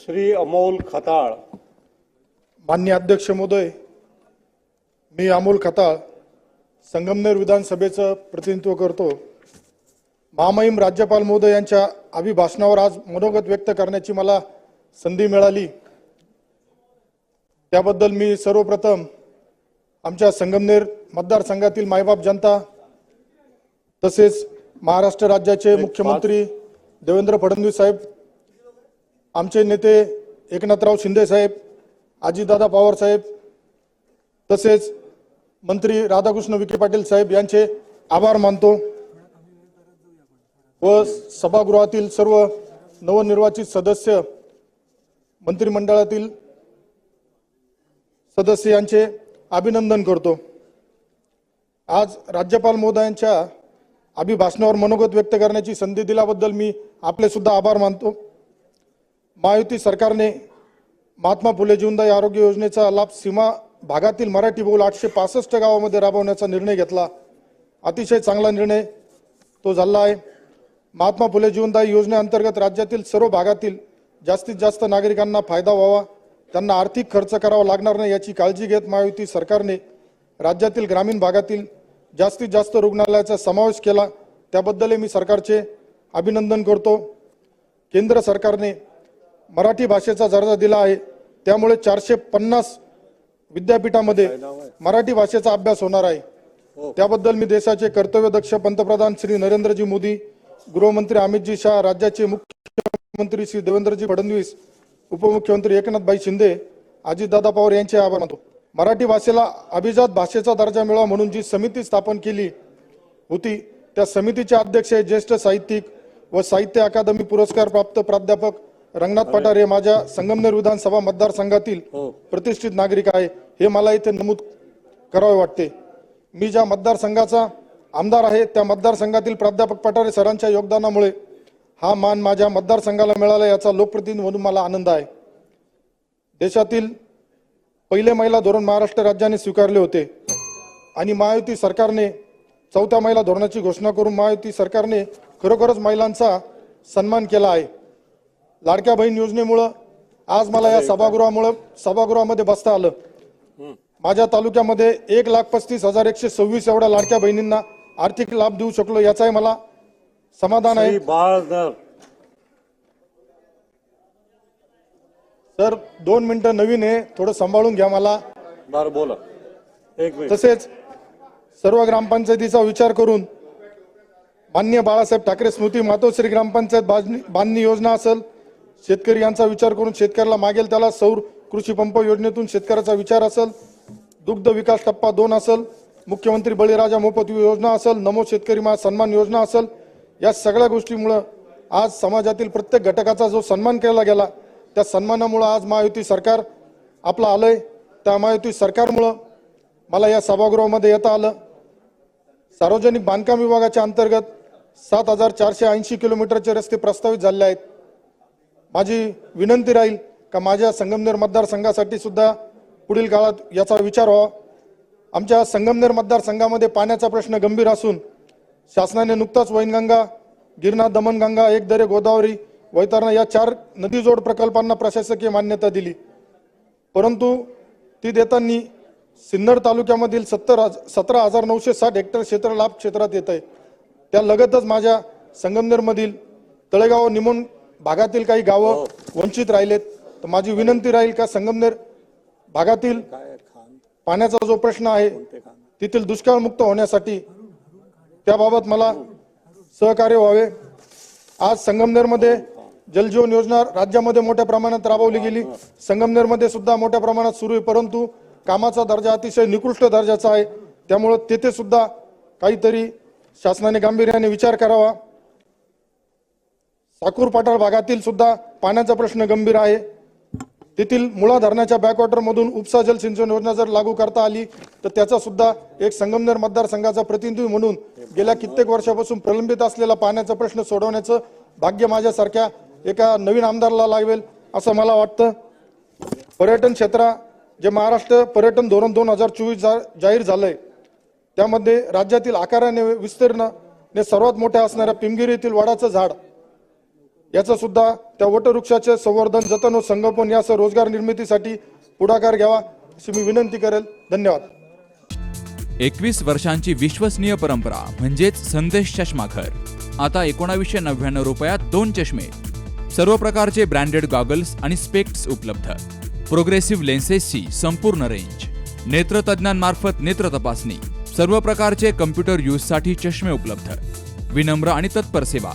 श्री अमोल खताळ. मान्य अध्यक्ष महोदय मी अमोल खताळ संगमनेर विधानसभेचं प्रतिनिधित्व करतो. महामहिम राज्यपाल महोदय यांच्या अभिभाषणावर आज मनोगत व्यक्त करण्याची मला संधी मिळाली. त्याबद्दल मी सर्वप्रथम आमच्या संगमनेर मतदारसंघातील मायबाप जनता तसेच महाराष्ट्र राज्याचे मुख्यमंत्री देवेंद्र फडणवीस साहेब आमचे नेते एकनाथराव शिंदे साहेब आजीदादा पवार साहेब तसेच मंत्री राधाकृष्ण विखे पाटील साहेब यांचे आभार मानतो व सभागृहातील सर्व नवनिर्वाचित सदस्य मंत्रिमंडळातील सदस्य यांचे अभिनंदन करतो. आज राज्यपाल महोदयांच्या अभिभाषणावर मनोगत व्यक्त करण्याची संधी दिल्याबद्दल मी आपले सुद्धा आभार मानतो. महायुती सरकारने महात्मा फुले जीवनदायी आरोग्य योजनेचा लाभ सीमा भागातील मराठी बोल आठशे पासष्ट गावामध्ये राबवण्याचा निर्णय घेतला. अतिशय चांगला निर्णय तो झाला आहे. महात्मा फुले जीवनदायी योजनेअंतर्गत राज्यातील सर्व भागातील जास्तीत जास्त नागरिकांना फायदा व्हावा त्यांना आर्थिक खर्च करावा लागणार नाही याची काळजी घेत महायुती सरकारने राज्यातील ग्रामीण भागातील जास्तीत जास्त रुग्णालयाचा समावेश केला. त्याबद्दलही मी सरकारचे अभिनंदन करतो. केंद्र सरकारने मराठी भाषेचा दर्जा दिला आहे. त्यामुळे चारशे पन्नास विद्यापीठामध्ये मराठी भाषेचा अभ्यास होणार आहे. त्याबद्दल मी देशाचे कर्तव्यदक्ष पंतप्रधान श्री नरेंद्रजी मोदी गृहमंत्री अमितजी शहा राज्याचे मुख्यमंत्री श्री देवेंद्रजी फडणवीस उपमुख्यमंत्री एकनाथभाई शिंदे अजितदादा पवार यांचे आभार मानतो. मराठी भाषेला अभिजात भाषेचा दर्जा मिळावा म्हणून जी समिती स्थापन केली होती त्या समितीचे अध्यक्ष हे ज्येष्ठ साहित्यिक व साहित्य अकादमी पुरस्कार प्राप्त प्राध्यापक रंगनाथ पठार हे माझ्या संगमनेर विधानसभा मतदारसंघातील प्रतिष्ठित नागरिक आहे. हे मला इथे नमूद करावे वाटते. मी ज्या मतदारसंघाचा आमदार आहे त्या मतदारसंघातील प्राध्यापक पठारे सरांच्या योगदानामुळे हा मान माझ्या मतदारसंघाला मिळाला याचा लोकप्रतिनिधी म्हणून मला आनंद आहे. देशातील पहिले महिला धोरण महाराष्ट्र राज्याने स्वीकारले होते आणि महायुती सरकारने चौथ्या महिला धोरणाची घोषणा करून महायुती सरकारने खरोखरच महिलांचा सन्मान केला आहे. लाडक्या बहीण योजनेमुळं आज मला या सभागृहामुळं सभागृहामध्ये बसता आलं. माझ्या तालुक्यामध्ये एक लाख पस्तीस हजार एकशे सव्वीस एवढ्या लाडक्या बहिणींना आर्थिक लाभ देऊ शकलो याचाही मला समाधान आहे. सर दोन मिनिटं नवीन आहे थोडं सांभाळून घ्या मला. बरं बोला. एक तसेच सर्व ग्रामपंचायतीचा विचार करून मान्य बाळासाहेब ठाकरे स्मृती मातोश्री ग्रामपंचायत बांधणी योजना असेल शेतकरी यांचा विचार करून शेतकऱ्याला मागेल त्याला सौर कृषी पंप योजनेतून शेतकऱ्याचा विचार असेल दुग्ध विकास टप्पा दोन असेल मुख्यमंत्री बळीराजा मोफत योजना असेल नमो शेतकरी मा सन्मान योजना असेल या सगळ्या गोष्टीमुळं आज समाजातील प्रत्येक घटकाचा जो सन्मान केला गेला त्या सन्मानामुळं आज महायुती सरकार आपलं आलंय. त्या महायुती सरकारमुळं मला या सभागृहामध्ये येता आलं. सार्वजनिक बांधकाम विभागाच्या अंतर्गत सात हजार चारशे ऐंशी किलोमीटरचे रस्ते प्रस्तावित झाले आहेत. माझी विनंती राहील का माझ्या संगमनेर मतदारसंघासाठी सुद्धा पुढील काळात याचा विचार व्हावा. आमच्या संगमनेर मतदारसंघामध्ये पाण्याचा प्रश्न गंभीर असून शासनाने नुकताच वैनगंगा गिरणा दमनगंगा एकदरे गोदावरी वैतरणा या चार नदीजोड प्रकल्पांना प्रशासकीय मान्यता दिली. परंतु ती देताना सिन्नर तालुक्यामधील सत्तर सतरा हजार नऊशे साठ हेक्टर क्षेत्र लाभ क्षेत्रात येत आहे त्या लगतच माझ्या संगमनेरमधील तळेगाव निमोण भागातील काही गावं वंचित राहिलेत तर माझी विनंती राहील का संगमनेर भागातील पाण्याचा जो प्रश्न आहे तेथील दुष्काळमुक्त होण्यासाठी त्याबाबत मला सहकार्य व्हावे. आज संगमनेरमध्ये जलजीवन योजना राज्यामध्ये मोठ्या प्रमाणात राबवली गेली. संगमनेरमध्ये सुद्धा मोठ्या प्रमाणात सुरू आहे परंतु कामाचा दर्जा अतिशय निकृष्ट दर्जाचा आहे. त्यामुळं तेथे सुद्धा काहीतरी शासनाने गांभीर्याने विचार करावा. साकूर पाटाळ भागातील सुद्धा पाण्याचा प्रश्न गंभीर आहे. तेथील मुळा धरणाच्या बॅकवॉटरमधून उपसा जल सिंचन योजना जर लागू करता आली तर त्याचा सुद्धा एक संगमनेर मतदारसंघाचा प्रतिनिधी म्हणून गेल्या कित्येक वर्षापासून प्रलंबित असलेला पाण्याचा प्रश्न सोडवण्याचं भाग्य माझ्यासारख्या एका नवीन आमदाराला लागेल असं मला वाटतं. पर्यटन क्षेत्रा जे महाराष्ट्र पर्यटन धोरण दोन हजार चोवीस जाहीर झालंय त्यामध्ये राज्यातील आकाराने विस्तीर्ण ने सर्वात मोठ्या असणाऱ्या पिमगिरी येथील वडाचं झाड याचं सुद्धा त्या वटवृक्षाचे संवर्धन जतन व संगोपन यासह रोजगार निर्मितीसाठी पुढाकार घ्यावा अशी मी विनंती करेल. धन्यवाद. एकवीस वर्षांची विश्वसनीय परंपरा म्हणजेच संदेश चष्माघर. आता एकोणावीसशे नव्याण्णव रुपयात दोन चष्मे. सर्व प्रकारचे ब्रँडेड गॉगल्स आणि स्पेक्ट्स उपलब्ध. प्रोग्रेसिव्ह लेन्सेसची संपूर्ण रेंज. नेत्रतज्ञांमार्फत नेत्र तपासणी. सर्व प्रकारचे कम्प्युटर यूजसाठी चष्मे उपलब्ध. विनम्र आणि तत्पर सेवा.